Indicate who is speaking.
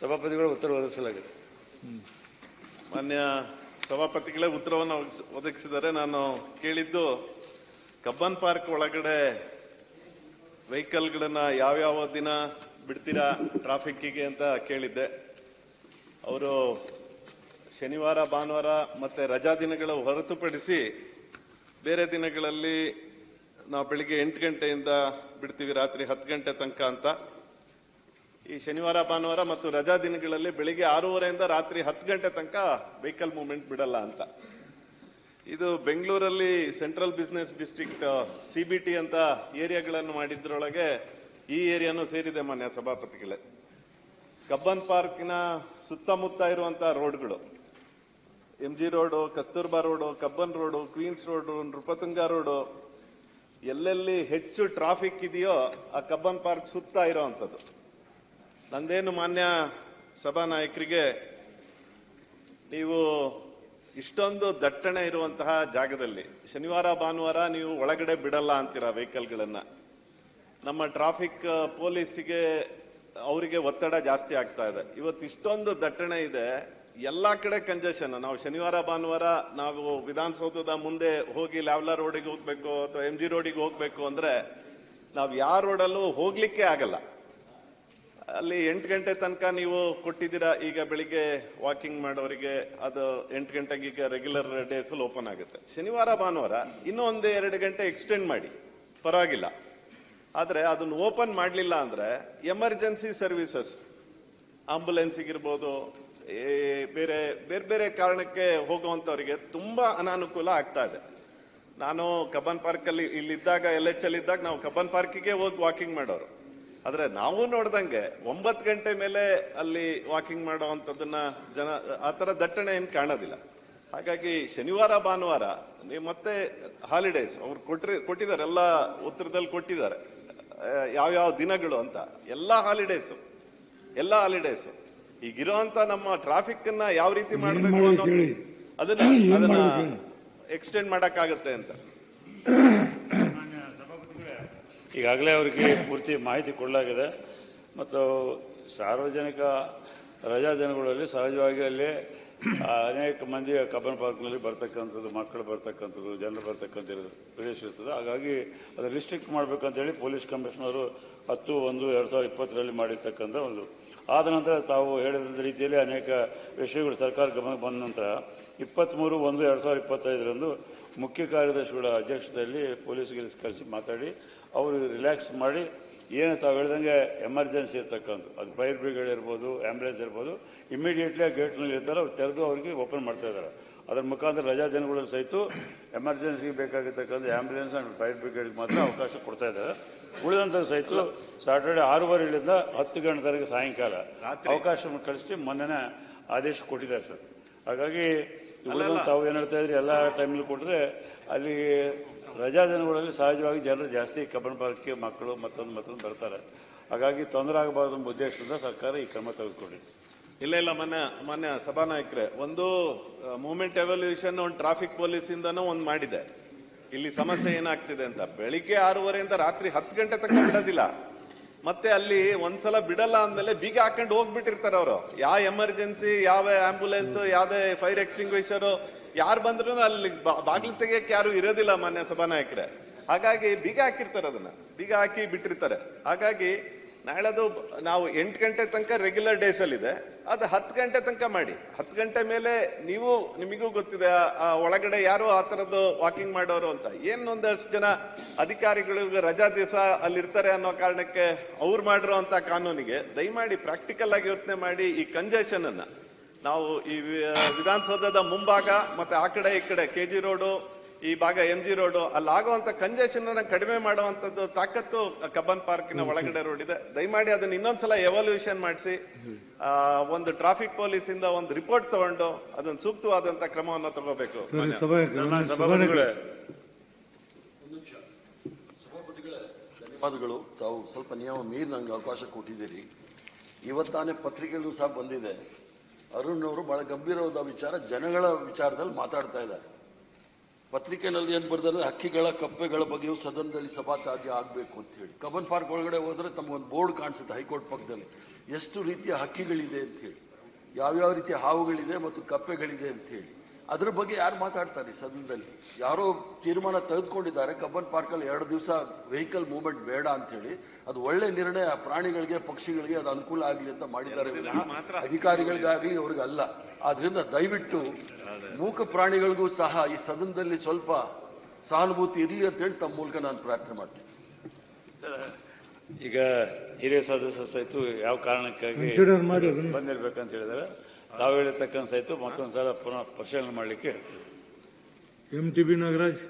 Speaker 1: ಸಭಾಪತಿಗಳು ಉತ್ತರ ಒದಗಿಸಲಾಗಿದೆ.
Speaker 2: ಮಾನ್ಯ ಸಭಾಪತಿಗಳೇ ಉತ್ತರವನ್ನು ಒದಗಿಸಿದರೆ ನಾನು ಕೇಳಿದ್ದು, ಕಬ್ಬನ್ ಪಾರ್ಕ್ ಒಳಗಡೆ ವೆಹಿಕಲ್ಗಳನ್ನ ಯಾವ್ಯಾವ ದಿನ ಬಿಡ್ತೀರಾ ಟ್ರಾಫಿಕ್ಕಿಗೆ ಅಂತ ಕೇಳಿದ್ದೆ. ಅವರು ಶನಿವಾರ, ಭಾನುವಾರ ಮತ್ತೆ ರಜಾ ದಿನಗಳ ಹೊರತುಪಡಿಸಿ ಬೇರೆ ದಿನಗಳಲ್ಲಿ ನಾವು ಬೆಳಿಗ್ಗೆ ಎಂಟು ಗಂಟೆಯಿಂದ ಬಿಡ್ತೀವಿ, ರಾತ್ರಿ ಹತ್ತು ಗಂಟೆ ತನಕ ಅಂತ. ಈ ಶನಿವಾರ, ಭಾನುವಾರ ಮತ್ತು ರಜಾ ದಿನಗಳಲ್ಲಿ ಬೆಳಿಗ್ಗೆ ಆರೂವರೆಯಿಂದ ರಾತ್ರಿ ಹತ್ತು ಗಂಟೆ ತನಕ ವೆಹಿಕಲ್ ಮೂವ್ಮೆಂಟ್ ಬಿಡಲ್ಲ ಅಂತ. ಇದು ಬೆಂಗಳೂರಲ್ಲಿ central business district C B T ಅಂತ ಏರಿಯಾಗಳನ್ನು ಮಾಡಿದ್ರೊಳಗೆ ಈ ಏರಿಯಾನು ಸೇರಿದೆ ಮಾನ್ಯ ಸಭಾಪತಿಗಳೇ. ಕಬ್ಬನ್ ಪಾರ್ಕಿನ ಸುತ್ತಮುತ್ತ ಇರುವಂಥ ರೋಡ್ಗಳು M G road, Kasturba road, Cubbon road, Queen's road, Nrupatunga road, ಎಲ್ಲೆಲ್ಲಿ ಹೆಚ್ಚು ಟ್ರಾಫಿಕ್ ಇದೆಯೋ ಆ ಕಬ್ಬನ್ ಪಾರ್ಕ್ ಸುತ್ತ ಇರೋವಂಥದ್ದು ನಂದೇನು ಮಾನ್ಯ ಸಭಾ ನಾಯಕರಿಗೆ, ನೀವು ಇಷ್ಟೊಂದು ದಟ್ಟಣೆ ಇರುವಂತಹ ಜಾಗದಲ್ಲಿ, ಶನಿವಾರ, ಭಾನುವಾರ ನೀವು ಒಳಗಡೆ ಬಿಡಲ್ಲ ಅಂತೀರಾ ವೆಹಿಕಲ್ಗಳನ್ನು? ನಮ್ಮ ಟ್ರಾಫಿಕ್ ಪೊಲೀಸಿಗೆ, ಅವರಿಗೆ ಒತ್ತಡ ಜಾಸ್ತಿ ಆಗ್ತಾ ಇದೆ. ಇವತ್ತು ಇಷ್ಟೊಂದು ದಟ್ಟಣೆ ಇದೆ. ಎಲ್ಲ ಕಡೆ ಕಂಜೆಷನ್. ನಾವು ಶನಿವಾರ, ಭಾನುವಾರ ನಾವು ವಿಧಾನಸೌಧದ ಮುಂದೆ ಹೋಗಿ ಲ್ಯಾವ್ಲಾ ರೋಡಿಗೆ ಹೋಗ್ಬೇಕು ಅಥವಾ ಎಂ ಜಿ ರೋಡಿಗೆ ಹೋಗ್ಬೇಕು ಅಂದ್ರೆ, ನಾವು ಯಾವ ರೋಡಲ್ಲೂ ಹೋಗ್ಲಿಕ್ಕೆ ಆಗಲ್ಲ. ಅಲ್ಲಿ ಎಂಟು ಗಂಟೆ ತನಕ ನೀವು ಕೊಟ್ಟಿದ್ದೀರಾ? ಈಗ ಬೆಳಿಗ್ಗೆ ವಾಕಿಂಗ್ ಮಾಡೋರಿಗೆ ಅದು ಎಂಟು ಗಂಟೆಗೆ ಈಗ ರೆಗ್ಯುಲರ್ ಡೇಸಲ್ಲಿ ಅಲ್ಲಿ ಓಪನ್ ಆಗುತ್ತೆ. ಶನಿವಾರ, ಭಾನುವಾರ ಇನ್ನೂ ಒಂದು ಎರಡು ಗಂಟೆ ಎಕ್ಸ್ಟೆಂಡ್ ಮಾಡಿ. ಪರವಾಗಿಲ್ಲ. ಆದರೆ ಅದನ್ನು ಓಪನ್ ಮಾಡಲಿಲ್ಲ ಅಂದರೆ ಎಮರ್ಜೆನ್ಸಿ ಸರ್ವಿಸಸ್ ಆಂಬುಲೆನ್ಸಿಗಿರ್ಬೋದು ಬೇರೆ ಬೇರೆ ಬೇರೆ ಕಾರಣಕ್ಕೆ ಹೋಗುವಂಥವ್ರಿಗೆ ತುಂಬ ಅನಾನುಕೂಲ ಆಗ್ತಾ ಇದೆ. ನಾನು ಕಬ್ಬನ್ ಪಾರ್ಕಲ್ಲಿ ಇಲ್ಲಿದ್ದಾಗ ಎಲ್ ಎಚ್ ಎಲ್ ಇದ್ದಾಗ ನಾವು ಕಬ್ಬನ್ ಪಾರ್ಕಿಗೆ ಹೋಗಿ ವಾಕಿಂಗ್ ಮಾಡೋರು. ಆದರೆ ನಾವು ನೋಡ್ದಂಗೆ ಒಂಬತ್ತು ಗಂಟೆ ಮೇಲೆ ಅಲ್ಲಿ ವಾಕಿಂಗ್ ಮಾಡೋ ಅಂಥದ್ದನ್ನ ಜನ ಆ ಥರ ದಟ್ಟಣೆ ಏನು ಕಾಣೋದಿಲ್ಲ. ಹಾಗಾಗಿ ಶನಿವಾರ ಭಾನುವಾರ ನೀವು ಮತ್ತೆ ಹಾಲಿಡೇಸ್ ಅವ್ರು ಕೊಟ್ರಿ ಕೊಟ್ಟಿದ್ದಾರೆ ಎಲ್ಲ ಉತ್ತರದಲ್ಲಿ ಕೊಟ್ಟಿದ್ದಾರೆ. ಯಾವ್ಯಾವ ದಿನಗಳು ಅಂತ. ಎಲ್ಲ ಹಾಲಿಡೇಸು ಎಲ್ಲ ಹಾಲಿಡೇಸು ಈಗಿರೋಂಥ ನಮ್ಮ ಟ್ರಾಫಿಕ್ ಅನ್ನ ಯಾವ ರೀತಿ ಮಾಡಬೇಕು
Speaker 3: ಅನ್ನೋದು
Speaker 2: ಅನ್ನೋ ಅದನ್ನ ಅದನ್ನ ಎಕ್ಸ್ಟೆಂಡ್ ಮಾಡಕ್ಕಾಗತ್ತೆ ಅಂತ.
Speaker 1: ಈಗಾಗಲೇ ಅವರಿಗೆ ಪೂರ್ತಿ ಮಾಹಿತಿ ಕೊಡಲಾಗಿದೆ. ಮತ್ತು ಸಾರ್ವಜನಿಕ ರಜಾ ದಿನಗಳಲ್ಲಿ ಸಹಜವಾಗಿ ಅಲ್ಲಿ ಅನೇಕ ಮಂದಿ ಕಬ್ಬನ್ ಪಾರ್ಕ್ನಲ್ಲಿ ಬರ್ತಕ್ಕಂಥದ್ದು, ಮಕ್ಕಳು ಬರ್ತಕ್ಕಂಥದ್ದು, ಜನರು ಬರ್ತಕ್ಕಂಥ ಇರೋದು ಪ್ರದೇಶ ಇರ್ತದೆ. ಹಾಗಾಗಿ ಅದು ರಿಸ್ಟ್ರಿಕ್ಟ್ ಮಾಡಬೇಕಂತೇಳಿ ಪೊಲೀಸ್ ಕಮಿಷನರು ಹತ್ತು, ಒಂದು, ಎರಡು ಸಾವಿರದ ಇಪ್ಪತ್ತರಲ್ಲಿ ಮಾಡಿರ್ತಕ್ಕಂಥ ಒಂದು. ಆದ ನಂತರ ತಾವು ಹೇಳಿದ ರೀತಿಯಲ್ಲಿ ಅನೇಕ ವಿಷಯಗಳು ಸರ್ಕಾರ ಗಮನಕ್ಕೆ ಬಂದ ನಂತರ ಇಪ್ಪತ್ತ್ಮೂರು, ಒಂದು, ಎರಡು ಸಾವಿರದ ಇಪ್ಪತ್ತೈದರಂದು ಮುಖ್ಯ ಕಾರ್ಯದರ್ಶಿಗಳ ಅಧ್ಯಕ್ಷತೆಯಲ್ಲಿ ಪೊಲೀಸ್ಗೆ ಕರೆಸಿ ಮಾತಾಡಿ ಅವರು ರಿಲ್ಯಾಕ್ಸ್ ಮಾಡಿ ಏನು ತಾವು ಹೇಳ್ದಂಗೆ ಎಮರ್ಜೆನ್ಸಿ ಇರ್ತಕ್ಕಂಥ ಅದು ಫೈರ್ ಬ್ರಿಗೇಡ್ ಇರ್ಬೋದು ಆ್ಯಂಬುಲೆನ್ಸ್ ಇರ್ಬೋದು ಇಮಿಡಿಯೇಟ್ಲಿ ಆ ಗೇಟ್ನಲ್ಲಿ ಇರ್ತಾರೆ ಅವ್ರು ತೆರೆದು ಅವರಿಗೆ ಓಪನ್ ಮಾಡ್ತಾ ಇದ್ದಾರೆ ಅದರ ಮುಖಾಂತರ ರಜಾ ದಿನಗಳಲ್ಲಿ ಸಹಿತ ಎಮರ್ಜೆನ್ಸಿಗೆ ಬೇಕಾಗಿರ್ತಕ್ಕಂಥ ಆ್ಯಂಬುಲೆನ್ಸ್ ಆ್ಯಂಡ್ ಫೈರ್ ಬ್ರಿಗೇಡ್ಗೆ ಮಾತ್ರ ಅವಕಾಶ ಕೊಡ್ತಾ ಇದ್ದಾರೆ ಉಳಿದಂಥ ಸಹಿತ ಸ್ಯಾಟರ್ಡೆ ಆರೂವರೆಯಿಂದ ಹತ್ತು ಗಂಟೆವರೆಗೆ ಸಾಯಂಕಾಲ ಅವಕಾಶವನ್ನು ಕಳಿಸಿ ಮೊನ್ನೆನೇ ಆದೇಶ ಕೊಟ್ಟಿದ್ದಾರೆ ಸರ್. ಹಾಗಾಗಿ ಉಳಿದಂಥ ತಾವು ಏನು ಹೇಳ್ತಾ ಇದ್ರಿ ಎಲ್ಲ ಟೈಮಲ್ಲಿ ಕೊಟ್ಟರೆ ಅಲ್ಲಿ ರಜಾ ದಿನಗಳಲ್ಲಿ ಸಹಜವಾಗಿ ಜನರು ಜಾಸ್ತಿ ಕಬ್ಬನ್ ಪಾರ್ಕ್ಗೆ ಮಕ್ಕಳು ಮತ್ತೊಂದು ಮತ್ತೊಂದು ಬರ್ತಾರೆ. ಹಾಗಾಗಿ ತೊಂದರೆ ಆಗಬಾರ್ದು ಎಂಬ ಉದ್ದೇಶದಿಂದ ಸರ್ಕಾರ ಈ ಕ್ರಮ ತೆಗೆದುಕೊಂಡಿದೆ.
Speaker 2: ಇಲ್ಲ ಇಲ್ಲ ಮೊನ್ನೆ ಮಾನ್ಯ ಸಭಾನಾಯಕರೇ, ಒಂದು ಮೂಮೆಂಟ್ ಎವಲ್ಯೂಷನ್ ಒಂದು ಟ್ರಾಫಿಕ್ ಪೊಲೀಸ್ ಇಂದನೂ ಒಂದು ಮಾಡಿದೆ. ಇಲ್ಲಿ ಸಮಸ್ಯೆ ಏನಾಗ್ತಿದೆ ಅಂತ. ಬೆಳಿಗ್ಗೆ ಆರೂವರೆಯಿಂದ ರಾತ್ರಿ ಹತ್ತು ಗಂಟೆ ತನಕ ಬಿಡೋದಿಲ್ಲ. ಮತ್ತೆ ಅಲ್ಲಿ ಒಂದ್ಸಲ ಬಿಡಲ್ಲ ಅಂದಮೇಲೆ ಬೀಗ ಹಾಕೊಂಡು ಹೋಗ್ಬಿಟ್ಟಿರ್ತಾರೆ ಅವರು. ಯಾವ ಎಮರ್ಜೆನ್ಸಿ ಯಾವ ಆಂಬುಲೆನ್ಸ್ ಯಾವ್ದೇ ಫೈರ್ ಎಕ್ಸ್ಟಿಂಗ್ವಿಷರು ಯಾರು ಬಂದ್ರು ಅಲ್ಲಿ ಬಾಗಿಲು ತೆಗಿಯಕ್ಕೆ ಯಾರು ಇರೋದಿಲ್ಲ ಮಾನ್ಯ ಸಭಾನಾಯಕರೇ. ಹಾಗಾಗಿ ಬೀಗ ಹಾಕಿರ್ತಾರೆ ಅದನ್ನ. ಬೀಗ ಹಾಕಿ ಬಿಟ್ಟಿರ್ತಾರೆ. ಹಾಗಾಗಿ ನಾಳೆದು ನಾವು ಎಂಟು ಗಂಟೆ ತನಕ ರೆಗ್ಯುಲರ್ ಡೇಸ್ ಅಲ್ಲಿ ಇದೆ ಅದು ಹತ್ತು ಗಂಟೆ ತನಕ ಮಾಡಿ. ಹತ್ತು ಗಂಟೆ ಮೇಲೆ ನೀವು, ನಿಮಗೂ ಗೊತ್ತಿದೆ, ಆ- ಒಳಗಡೆ ಯಾರು ಆ ಥರದ್ದು ವಾಕಿಂಗ್ ಮಾಡೋರು ಅಂತ. ಏನು ಒಂದಷ್ಟು ಜನ ಅಧಿಕಾರಿಗಳು ರಜಾ ದಿವಸ ಅಲ್ಲಿರ್ತಾರೆ ಅನ್ನೋ ಕಾರಣಕ್ಕೆ ಅವ್ರು ಮಾಡಿರೋ ಅಂತ ಕಾನೂನಿಗೆ ದಯಮಾಡಿ ಪ್ರಾಕ್ಟಿಕಲ್ ಆಗಿ ಯೋಚನೆ ಮಾಡಿ ಈ ಕಂಜೆಷನ್ ಅನ್ನ. ನಾವು ಈ ವಿ- ವಿಧಾನಸೌಧದ ಮುಂಭಾಗ ಮತ್ತೆ ಆ ಕಡೆ ಈ ಕಡೆ ಕೆ ಜಿ ರೋಡು ಈ ಭಾಗ ಎಂ ಜಿ ರೋಡು ಅಲ್ಲಿ ಆಗುವಂತ ಕಂಜೆಷನ್ ಅನ್ನ ಕಡಿಮೆ ಮಾಡುವಂತದ್ದು ತಾಕತ್ತು ಕಬ್ಬನ್ ಪಾರ್ಕಿನ ಒಳಗಡೆ ರೋಡ್ ಇದೆ. ದಯಮಾಡಿ ಅದನ್ನ ಇನ್ನೊಂದ್ಸಲ ಎವಲ್ಯೂಷನ್ ಮಾಡಿಸಿ. ಒಂದು ಟ್ರಾಫಿಕ್ ಪೊಲೀಸ್ ಇಂದ ಒಂದು ರಿಪೋರ್ಟ್ ತಗೊಂಡು ಅದನ್ನ ಸೂಕ್ತವಾದಂತ ಕ್ರಮವನ್ನು ತಗೋಬೇಕು.
Speaker 4: ಧನ್ಯವಾದಗಳು. ತಾವು ಸ್ವಲ್ಪ ನಿಯಮ ಮೀರಿ ನಂಗೆ ಅವಕಾಶ ಕೊಟ್ಟಿದ್ದೀರಿ. ಇವತ್ತಾನೆ ಪತ್ರಿಕೆಗಳು ಸಹ ಬಂದಿದೆ. ಅರುಣ್ ಅವರು ಬಹಳ ಗಂಭೀರವಾದ ವಿಚಾರ, ಜನಗಳ ವಿಚಾರದಲ್ಲಿ ಮಾತಾಡ್ತಾ ಇದ್ದಾರೆ. ಪತ್ರಿಕೆಯಲ್ಲಿ ಏನು ಬರ್ತಾರೆ ಹಕ್ಕಿಗಳ ಕಪ್ಪೆಗಳ ಬಗ್ಗೆಯೂ ಸದನದಲ್ಲಿ ಸಭಾತ್ಯಾಗ ಆಗಬೇಕು ಅಂತ ಹೇಳಿ. ಕಬ್ಬನ್ ಪಾರ್ಕ್ ಒಳಗಡೆ ಹೋದರೆ ತಮಗೊಂದು ಬೋರ್ಡ್ ಕಾಣಿಸುತ್ತೆ ಹೈಕೋರ್ಟ್ ಪಕ್ಕದಲ್ಲಿ. ಎಷ್ಟು ರೀತಿಯ ಹಕ್ಕಿಗಳಿದೆ ಅಂತ ಹೇಳಿ. ಯಾವ್ಯಾವ ರೀತಿಯ ಹಾವುಗಳಿದೆ ಮತ್ತು ಕಪ್ಪೆಗಳಿದೆ ಅಂತ ಹೇಳಿ. ಅದ್ರ ಬಗ್ಗೆ ಯಾರು ಮಾತಾಡ್ತಾರೆ ಈ ಸದನದಲ್ಲಿ ಯಾರೋ ತೀರ್ಮಾನ ತೆಗೆದುಕೊಂಡಿದ್ದಾರೆ. ಕಬ್ಬನ್ ಪಾರ್ಕಲ್ಲಿ ಎರಡು ದಿವಸ ವೆಹಿಕಲ್ ಮೂವ್ಮೆಂಟ್ ಬೇಡ ಅಂತ ಹೇಳಿ ಅದು ಒಳ್ಳೆ ನಿರ್ಣಯ. ಪ್ರಾಣಿಗಳಿಗೆ ಪಕ್ಷಿಗಳಿಗೆ ಅದು ಅನುಕೂಲ ಆಗಲಿ ಅಂತ ಮಾಡಿದ್ದಾರೆ ಅಧಿಕಾರಿಗಳಿಗಾಗಲಿ ಅವ್ರಿಗಲ್ಲ. ಆದ್ರಿಂದ ದಯವಿಟ್ಟು ಮೂಕ ಪ್ರಾಣಿಗಳಿಗೂ ಸಹ ಈ ಸದನದಲ್ಲಿ ಸ್ವಲ್ಪ ಸಹಾನುಭೂತಿ ಇರಲಿ ಅಂತ ಹೇಳಿ ತಮ್ಮ ಮೂಲಕ ನಾನು ಪ್ರಾರ್ಥನೆ ಮಾಡ್ತೀನಿ.
Speaker 1: ಈಗ ಹಿರಿಯ ಸದಸ್ಯ ಸಹಿತ ಯಾವ ಕಾರಣಕ್ಕಾಗಿ. ಬಂದಿರ್ಬೇಕಂತ ಹೇಳಿದಾರೆ? ತಾವು ಹೇಳಿರ್ತಕ್ಕಂಥ ಸಹಿತ ಮತ್ತೊಂದು ಸಲ ಪುನಃ ಪರಿಶೀಲನೆ ಮಾಡಲಿಕ್ಕೆ ಹೇಳ್ತೀವಿ.
Speaker 3: M T B Nagaraj.